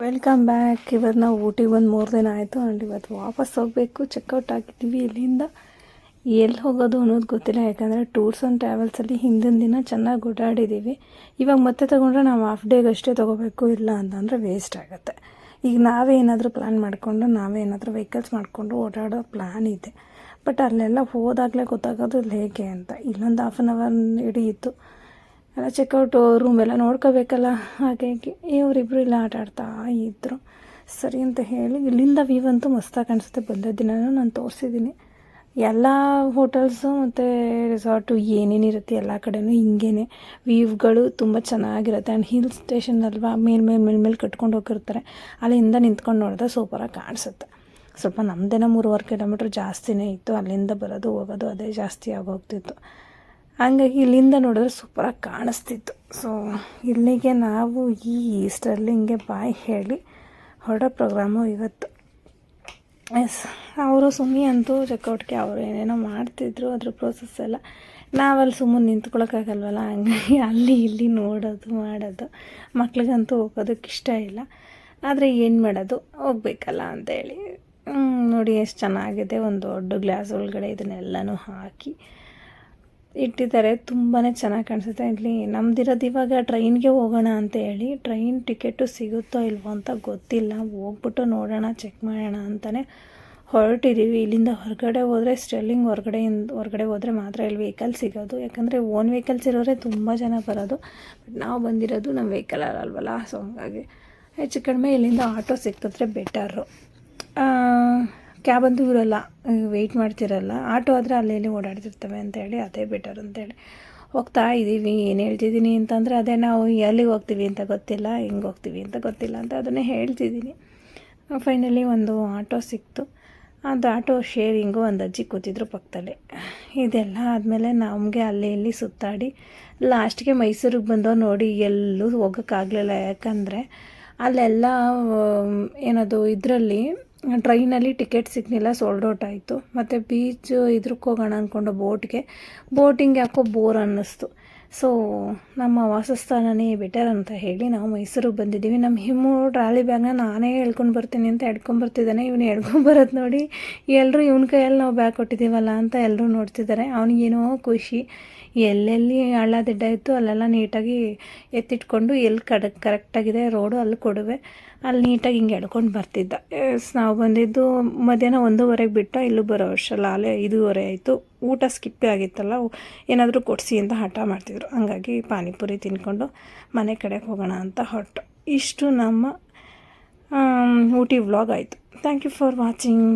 Welcome back ಇವತ್ತು ನಾವು ಊಟಿಗೆ ಬಂದು ಮೂರು ದಿನ ಆಯಿತು. ಆ್ಯಂಡ್ ಇವತ್ತು ವಾಪಸ್ ಹೋಗಬೇಕು. ಚೆಕ್ಔಟ್ ಆಗಿದ್ದೀವಿ ಇಲ್ಲಿಂದ ಎಲ್ಲಿ ಹೋಗೋದು ಅನ್ನೋದು ಗೊತ್ತಿಲ್ಲ. ಯಾಕಂದರೆ ಟೂರ್ಸ್ ಆ್ಯಂಡ್ ಟ್ರಾವೆಲ್ಸಲ್ಲಿ ಹಿಂದಿನ ದಿನ ಚೆನ್ನಾಗಿ ಓಡಾಡಿದ್ದೀವಿ ಇವಾಗ ಮತ್ತೆ ತೊಗೊಂಡ್ರೆ ನಾವು ಹಾಫ್ ಡೇಗೆ ಅಷ್ಟೇ ತೊಗೋಬೇಕು. ಇಲ್ಲ ಅಂತಂದರೆ ವೇಸ್ಟ್ ಆಗುತ್ತೆ. ಈಗ ನಾವೇ ಏನಾದರೂ ಪ್ಲ್ಯಾನ್ ಮಾಡಿಕೊಂಡು, ನಾವೇ ಏನಾದರೂ ವೆಹಿಕಲ್ಸ್ ಮಾಡಿಕೊಂಡು ಓಡಾಡೋ ಪ್ಲ್ಯಾನ್ ಇದೆ. ಬಟ್ ಅಲ್ಲೆಲ್ಲ ಹೋದಾಗಲೇ ಗೊತ್ತಾಗೋದು ಹೇಗೆ ಅಂತ. ಇಲ್ಲೊಂದು ಹಾಫ್ ಆನ್ ಅವರ್ ಹಿಡಿಯಿತು ಎಲ್ಲ ಚೆಕ್ಔಟು ರೂಮ್ ಎಲ್ಲ ನೋಡ್ಕೋಬೇಕಲ್ಲ? ಹಾಗಾಗಿ ಇವರಿಬ್ಬರು ಇಲ್ಲ ಆಟ ಆಡ್ತಾ ಇದ್ದರು ಸರಿ ಅಂತ ಹೇಳಿ, ಇಲ್ಲಿಂದ ವ್ಯೂ ಅಂತೂ ಮಸ್ತಾಗಿ ಕಾಣಿಸುತ್ತೆ. ಬಂದ ದಿನನೂ ನಾನು ತೋರಿಸಿದ್ದೀನಿ. ಎಲ್ಲ ಹೋಟೆಲ್ಸು ಮತ್ತು ರೆಸಾರ್ಟು ಏನೇನಿರುತ್ತೆ ಎಲ್ಲ ಕಡೆಯೂ ಹಿಂಗೇನೆ. ವ್ಯೂವ್ಗಳು ತುಂಬ ಚೆನ್ನಾಗಿರುತ್ತೆ. ಆ್ಯಂಡ್ ಹಿಲ್ ಸ್ಟೇಷನ್ ಅಲ್ವಾ ಮೇಲ್ಮೇಲೆ ಮೇಲ್ ಮೇಲೆ ಮೇಲೆ ಕಟ್ಕೊಂಡು ಹೋಗಿರ್ತಾರೆ. ಅಲ್ಲಿಂದ ನಿಂತ್ಕೊಂಡು ನೋಡಿದ್ರೆ ಸೂಪರಾಗಿ ಕಾಣಿಸುತ್ತೆ. ಸ್ವಲ್ಪ ನಮ್ಮದೇನೋ ಮೂರುವರೆ ಕಿಲೋಮೀಟ್ರ್ ಜಾಸ್ತಿನೇ ಇತ್ತು. ಅಲ್ಲಿಂದ ಬರೋದು, ಹೋಗೋದು ಅದೇ ಜಾಸ್ತಿ ಆಗೋಗ್ತಿತ್ತು ಹಂಗಾಗಿ ಇಲ್ಲಿಂದ ನೋಡಿದ್ರೆ ಸೂಪರಾಗಿ ಕಾಣಿಸ್ತಿತ್ತು. ಸೊ ಇಲ್ಲಿಗೆ ನಾವು ಈ ಸ್ಟರ್ಲಿಂಗ್ಗೆ ಬಾಯ್ ಹೇಳಿ ಹೊರಡೋ ಪ್ರೋಗ್ರಾಮು ಇವತ್ತು. ಎಸ್ ಅವರು ಸುಮ್ಮನೆ ಅಂತೂ ಚೆಕ್ಔಟ್ಗೆ ಅವರು ಏನೇನೋ ಮಾಡ್ತಿದ್ರು, ಅದ್ರ ಪ್ರೋಸೆಸ್ ಎಲ್ಲ ನಾವಲ್ಲಿ ಸುಮ್ಮನೆ ನಿಂತ್ಕೊಳಕ್ಕಾಗಲ್ವಲ್ಲ? ಹಂಗಾಗಿ ಅಲ್ಲಿ ಇಲ್ಲಿ ನೋಡೋದು, ಮಾಡೋದು, ಮಕ್ಳಿಗಂತೂ ಹೋಗೋದಕ್ಕೆ ಇಷ್ಟ ಇಲ್ಲ. ಆದರೆ ಏನು ಮಾಡೋದು? ಹೋಗ್ಬೇಕಲ್ಲ ಅಂತೇಳಿ ನೋಡಿ, ಎಷ್ಟು ಚೆನ್ನಾಗಿದೆ. ಒಂದು ದೊಡ್ಡ ಗ್ಲಾಸ್ ಒಳಗಡೆ ಇದನ್ನೆಲ್ಲನೂ ಹಾಕಿ. ಇಟ್ಟಿದ್ದಾರೆ ತುಂಬಾ ಚೆನ್ನಾಗಿ ಕಾಣಿಸುತ್ತೆ. ಇಲ್ಲಿ ನಮ್ದಿರೋದು ಇವಾಗ ಟ್ರೈನ್ಗೆ ಹೋಗೋಣ ಅಂತ ಹೇಳಿ, ಟ್ರೈನ್ ಟಿಕೆಟು ಸಿಗುತ್ತೋ ಇಲ್ವೋ ಅಂತ ಗೊತ್ತಿಲ್ಲ. ಹೋಗ್ಬಿಟ್ಟು ನೋಡೋಣ, ಚೆಕ್ ಮಾಡೋಣ ಅಂತಲೇ ಹೊರಟಿದ್ದೀವಿ ಇಲ್ಲಿಂದ ಹೊರಗಡೆ ಹೋದರೆ, ಸ್ಟೆಲ್ಲಿಂಗ್ ಹೊರಗಡೆಯಿಂದ ಹೊರಗಡೆ ಹೋದರೆ ಮಾತ್ರ ಇಲ್ಲಿ ವೆಹಿಕಲ್ ಸಿಗೋದು. ಯಾಕಂದರೆ ಓನ್ ವೆಹಿಕಲ್ಸ್ ಇರೋರೆ ತುಂಬ ಜನ ಬರೋದು. ಬಟ್ ನಾವು ಬಂದಿರೋದು ನಮ್ಮ ವೆಹಿಕಲ್ ಅಲ್ವಲ್ಲ ಸೊ ಹಂಗಾಗಿ ಹೆಚ್ಚು ಕಡಿಮೆ ಇಲ್ಲಿಂದ ಆಟೋ ಸಿಕ್ಕಿದ್ರೆ ಬೆಟರು ಕ್ಯಾಬ್ ಅಂತೂ ಇರೋಲ್ಲ ವೆಯ್ಟ್ ಮಾಡ್ತಿರಲ್ಲ. ಆಟೋ ಆದರೆ ಅಲ್ಲಿ ಇಲ್ಲಿ ಓಡಾಡ್ತಿರ್ತವೆ ಅಂತೇಳಿ ಅದೇ ಬೆಟರ್ ಅಂತೇಳಿ ಹೋಗ್ತಾ ಇದ್ದೀವಿ ಏನು ಹೇಳ್ತಿದ್ದೀನಿ ಅಂತಂದರೆ ಅದೇ ನಾವು ಎಲ್ಲಿಗೆ ಹೋಗ್ತೀವಿ ಅಂತ ಗೊತ್ತಿಲ್ಲ, ಹೆಂಗೆ ಹೋಗ್ತೀವಿ ಅಂತ ಗೊತ್ತಿಲ್ಲ ಅಂತ ಅದನ್ನೇ ಹೇಳ್ತಿದ್ದೀನಿ. ಫೈನಲಿ ಒಂದು ಆಟೋ ಸಿಕ್ತು. ಅದು ಆಟೋ ಶೇರಿಂಗು ಒಂದು ಅಜ್ಜಿ ಕೂತಿದ್ರು ಪಕ್ಕದಲ್ಲಿ. ಇದೆಲ್ಲ ಆದಮೇಲೆ ನಮಗೆ ಅಲ್ಲಿ ಇಲ್ಲಿ ಸುತ್ತಾಡಿ ಲಾಸ್ಟ್ಗೆ ಮೈಸೂರಿಗೆ ಬಂದೋ ನೋಡಿ ಎಲ್ಲೂ ಹೋಗೋಕ್ಕಾಗಲಿಲ್ಲ. ಯಾಕಂದರೆ ಅಲ್ಲೆಲ್ಲ ಏನದು ಇದರಲ್ಲಿ ಟ್ರೈನಲ್ಲಿ ಟಿಕೆಟ್ ಸಿಗಲಿಲ್ಲ ಸೋಲ್ಡ್ ಔಟ್ ಆಯಿತು. ಮತ್ತು ಬೀಚ್ ಇದ್ರಕ್ಕೆ ಹೋಗೋಣ ಅಂದ್ಕೊಂಡು ಬೋಟ್ಗೆ ಬೋಟಿಂಗ್ ಯಾಕೋ ಬೋರ್ ಅನ್ನಿಸ್ತು. ಸೊ ನಮ್ಮ ವಾಸಸ್ಥಾನನೇ ಬೆಟರ್ ಅಂತ ಹೇಳಿ ನಾವು ಮೈಸೂರಿಗೆ ಬಂದಿದ್ದೀವಿ. ನಮ್ಮ ಹಿಮ್ಮು ಟ್ರಾಲಿ ಬ್ಯಾಗ್ನ ನಾನೇ ಹೇಳ್ಕೊಂಡು ಬರ್ತೀನಿ ಅಂತ ಎಡ್ಕೊಂಬರ್ತಿದ್ದಾನೆ ಇವನು ಹೇಳ್ಕೊಂಬರೋದು ನೋಡಿ ಎಲ್ಲರೂ ಇವನ ಕೈಯಲ್ಲಿ ನಾವು ಬ್ಯಾಗ್ ಕೊಟ್ಟಿದ್ದೀವಲ್ಲ ಅಂತ ಎಲ್ಲರೂ ನೋಡ್ತಿದ್ದಾರೆ. ಅವನಿಗೇನೋ ಖುಷಿ. ಎಲ್ಲೆಲ್ಲಿ ಹಳ್ಳ ದಿಡ್ಡ ಇತ್ತು ಅಲ್ಲೆಲ್ಲ ನೀಟಾಗಿ ಎತ್ತಿಟ್ಕೊಂಡು ಎಲ್ಲಿ ಕಡ ಕರೆಕ್ಟಾಗಿದೆ ರೋಡು ಅಲ್ಲಿ ಕೊಡುವೆ. ಅಲ್ಲಿ ನೀಟಾಗಿ ಹಿಂಗೆ ಎಡ್ಕೊಂಡು ಬರ್ತಿದ್ದ. ಎಸ್ ನಾವು ಬಂದಿದ್ದು ಮಧ್ಯಾಹ್ನ ಒಂದೂವರೆಗೆ ಬಿಟ್ಟು ಇಲ್ಲೂ ಬರೋ ವರ್ಷ ಅಲ್ಲೇ ಐದೂವರೆ ಆಯಿತು. ಊಟ ಸ್ಕಿಪ್ಪೇ ಆಗಿತ್ತಲ್ಲ ಏನಾದರೂ ಕೊಡಿಸಿ ಅಂತ ಹಠ ಮಾಡ್ತಿದ್ರು. ಹಾಗಾಗಿ ಪಾನಿಪುರಿ ತಿನ್ಕೊಂಡು ಮನೆ ಕಡೆಗೆ ಹೋಗೋಣ ಅಂತ ಹೊರಟು. ಇಷ್ಟು ನಮ್ಮ ಊಟಿ ವ್ಲಾಗ್ ಆಯಿತು. Thank you for watching